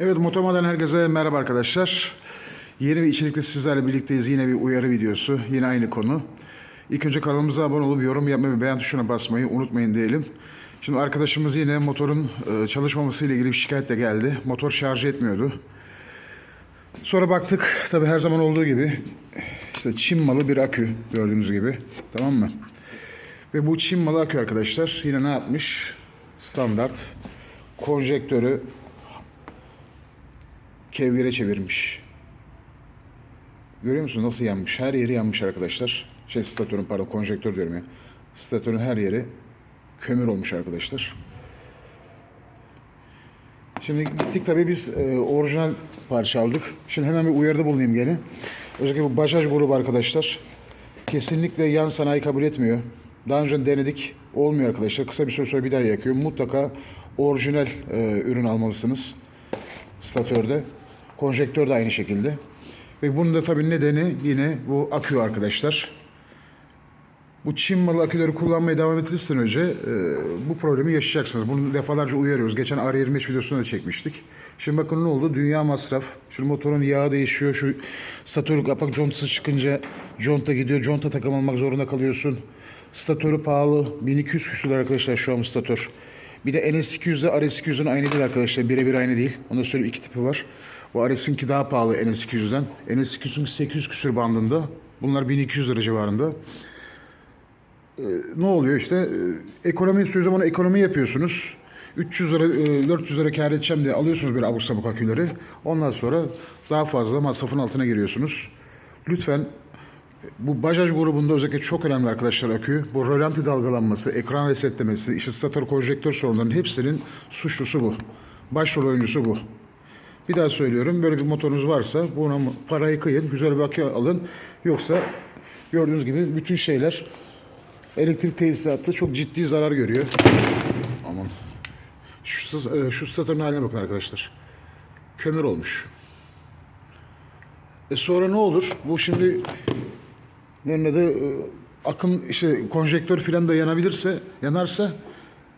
Evet Motomo'dan herkese merhaba arkadaşlar. Yeni bir içerikte sizlerle birlikteyiz. Yine bir uyarı videosu. Yine aynı konu. İlk önce kanalımıza abone olup yorum yapmayı ve beğen tuşuna basmayı unutmayın diyelim. Şimdi arkadaşımız yine motorun e, çalışmaması ile ilgili bir şikayetle geldi. Motor şarj etmiyordu. Sonra baktık tabi her zaman olduğu gibi işte Çin malı bir akü gördüğünüz gibi. Tamam mı? Ve bu Çin malı akü arkadaşlar yine ne yapmış? Standart konjektörü kevgire çevirmiş. Görüyor musunuz nasıl yanmış? Her yeri yanmış arkadaşlar. Şey statörün pardon konjektör diyorum ya. Statörün her yeri kömür olmuş arkadaşlar. Şimdi gittik tabii biz e, orijinal parça aldık. Şimdi hemen bir uyarıda bulunayım gene. Özellikle bu Bajaj grubu arkadaşlar. Kesinlikle yan sanayi kabul etmiyor. Daha önce denedik. Olmuyor arkadaşlar. Kısa bir süre sonra bir daha yakıyor. Mutlaka orijinal e, ürün almalısınız. Statörde. Konjektör de aynı şekilde. Ve bunun da tabii nedeni yine bu akü arkadaşlar. Bu Çin malı aküleri kullanmaya devam ettiğinizden önce e, bu problemi yaşayacaksınız. Bunu defalarca uyarıyoruz. Geçen R23 videosunu da çekmiştik. Şimdi bakın ne oldu? Dünya masraf. Şu motorun yağı değişiyor. Şu statör kapak contası çıkınca conta gidiyor. Conta takım almak zorunda kalıyorsun. Statörü pahalı. 1200 küsur arkadaşlar şu an statör. Bir de NS200 ile RS200'ün aynı değil arkadaşlar. Birebir aynı değil. Onu da söyleyeyim iki tipi var. Bu RS'inki daha pahalı NS200'den. NS200'ün 800 küsür bandında. Bunlar 1200 lira civarında ne oluyor işte e, ekonomi söz zaman ekonomi yapıyorsunuz. 300 lira e, 400 lira kar edeceğim diye alıyorsunuz böyle abuk sabuk aküleri. Ondan sonra daha fazla masrafın altına giriyorsunuz. Lütfen bu Bajaj grubunda özellikle çok önemli arkadaşlar akü. Bu rölanti dalgalanması, ekran resetlemesi, işte statör konjektör sorunlarının hepsinin suçlusu bu. Başrol oyuncusu bu. Bir daha söylüyorum böyle bir motorunuz varsa buna parayı kıyın, güzel bir akü alın. Yoksa gördüğünüz gibi bütün şeyler elektrik tesisatı çok ciddi zarar görüyor. Aman. Şu, e, şu statörün haline bakın arkadaşlar. Kömür olmuş. E sonra ne olur? Bu şimdi ne de akım işte konjektör filan da yanabilirse, yanarsa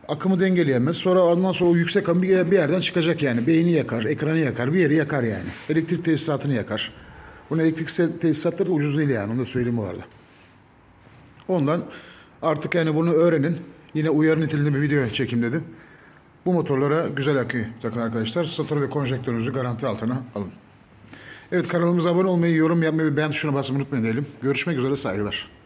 akımı dengeleyemez. Sonra ondan sonra o yüksek akım bir, bir yerden çıkacak yani. Beyni yakar, ekranı yakar, bir yeri yakar yani. Elektrik tesisatını yakar. Bunun elektrik tesisatları da ucuz değil yani. Onu da söyleyeyim bu arada. Ondan artık yani bunu öğrenin. Yine uyarı niteliğinde bir video çekim dedim. Bu motorlara güzel akü takın arkadaşlar. Statör ve konjektörünüzü garanti altına alın. Evet kanalımıza abone olmayı, yorum yapmayı ve beğen tuşuna basmayı unutmayın diyelim. Görüşmek üzere saygılar.